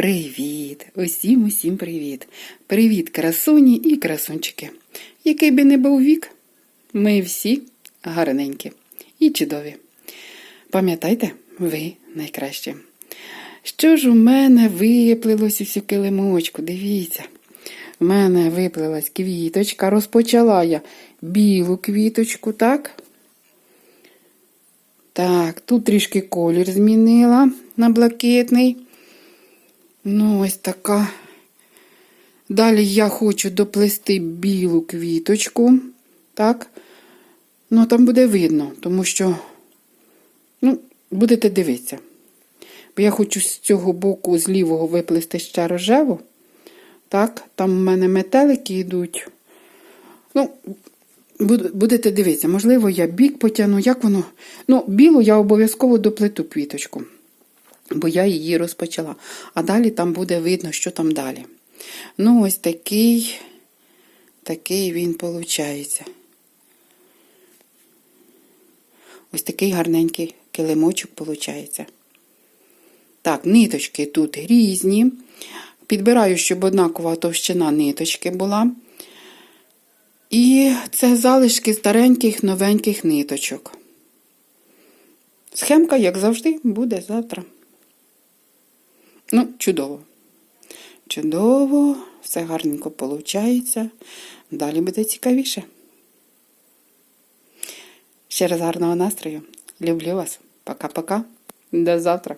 Привіт! Усім усім привіт! Привіт, красуні і красунчики! Який би не був вік, ми всі гарненькі і чудові. Пам'ятайте, ви найкращі. Що ж у мене виплилось усю килимочку? Дивіться. У мене виплилась квіточка, розпочала я білу квіточку, так? Так, тут трішки колір змінила на блакитний. Ну, ось така. Далі я хочу доплести білу квіточку. Так. Ну, там буде видно, тому що, ну, будете дивитися. Бо я хочу з цього боку, з лівого виплести ще рожеву. Так, там в мене метелики йдуть. Ну, будете дивитися, можливо, я бік потягну, як воно. Ну, білу я обов'язково доплету квіточку, бо я її розпочала. А далі там буде видно, що там далі. Ну, ось такий, такий він виходить. Ось такий гарненький килимочок виходить. Так, ниточки тут різні. Підбираю, щоб однакова товщина ниточки була. І це залишки стареньких новеньких ниточок. Схемка, як завжди, буде завтра. Ну, чудово. Чудово, все гарненько виходить. Далі буде цікавіше. Ще раз гарного настрою. Люблю вас. Пока-пока. До завтра.